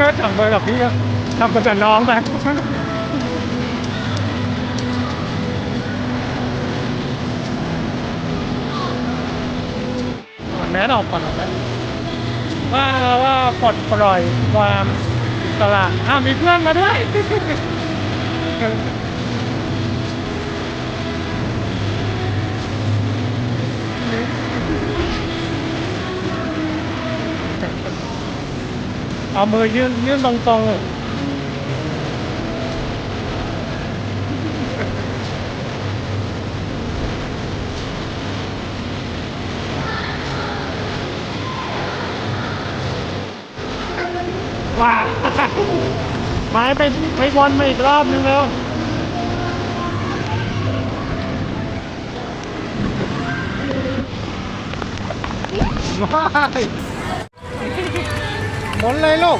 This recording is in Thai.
ก็จับมือกับพี่ก็ทำกับแต่น้องไปแม้ออกก่อนนะว่าว่าปลดปล่อยความอิสระอ้าวมีเพื่อนมาด้วย เอามือยื่นยื่นตรงๆว้าไม้ไปไปวนมาอีกรอบนึงแล้วว้ายหมุ นเลยลูก